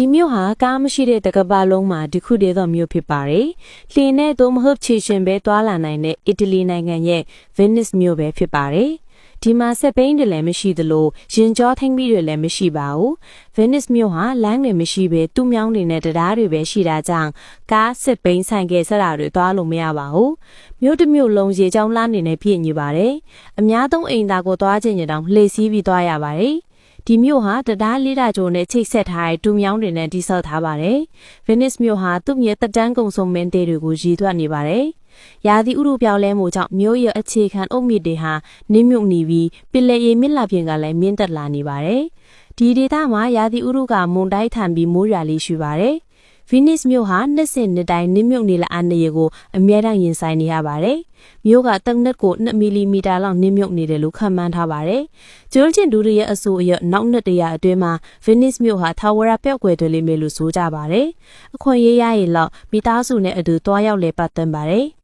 ဒီမြို့ဟာကားမရှိတဲ့တကမ္ဘာလုံးမှာဒီခုတည်းသောမြို့ဖြစ်ပါတယ်။လှေနဲ့သို့မဟုတ်ခြေရှင်ပဲတွာလာနိုင်တဲ့အီတလီနိုင်ငံရဲ့ Venice မြို့ပဲဖြစ်ပါတယ်။ဒီမှာဆက်ပိန်းတွေလည်းမရှိသလိုရင်ကြောထိမ့်ပြီးတွေလည်းမရှိပါဘူး။ Venice မြို့ဟာလမ်းတွေမရှိဘဲတူးမြောင်းတွေနဲ့တရားတွေပဲရှိတာကြောင့်ကားဆက်ပိန်းဆိုင်ကယ်ဆက်တာတွေတွားလို့မရပါဘူး။မြို့တစ်မြို့လုံးရေကြောင်းလမ်းနေနဲ့ပြည့်ညူပါတယ်။အများသုံးအိမ်သားကိုတွားခြင်းကြတောင်လှေစီးပြီးတွားရပါတယ်။ ဒီမြို့ဟာတရားလေးတာကျိုးနဲ့ချိတ်ဆက်ထားတဲ့တူမြောင်းတွေနဲ့တိဆောက်ထားပါတယ်။ Venice မြို့ဟာသူ့မြေတက်တန်းကုံဆုံမင်းတေတွေကိုရည်သွတ်နေပါတယ်။ရာသီဥတုပြောင်းလဲမှုကြောင့်မြို့ရဲ့အခြေခံအုတ်မြစ်တွေဟာနစ်မြုပ်နေပြီးပင်လယ်ရေမြင့်လာပြင်ကလည်းမြင့်တက်လာနေပါတယ်။ဒီဒေသမှာရာသီဥတုကမုန်တိုင်းထန်ပြီးမိုးရွာလေးရှိပါတယ်။ Venice မြို့ဟာနှစ်စဉ်နှစ်တိုင်းနစ်မြုပ်နေလာအနေရကိုအမြဲတမ်းရင်ဆိုင်နေရပါတယ်။မြို့ကတစ်နက်ကို2မီလီမီတာလောက်နစ်မြုပ်နေတယ်လို့ခန့်မှန်းထားပါတယ်။ကျွန်းကျင်ဒူတွေရဲ့အဆိုအရနောက်နှစ်တရာအတွင်းမှာ Venice မြို့ဟာထာဝရပြောက်ကွယ်တယ်လိမ့်မယ်လို့ဆိုကြပါတယ်။အခွင့်အရေးရရင်လောက်မိသားစုနဲ့အတူတွားရောက်လေပတ်သက်ပါတယ်။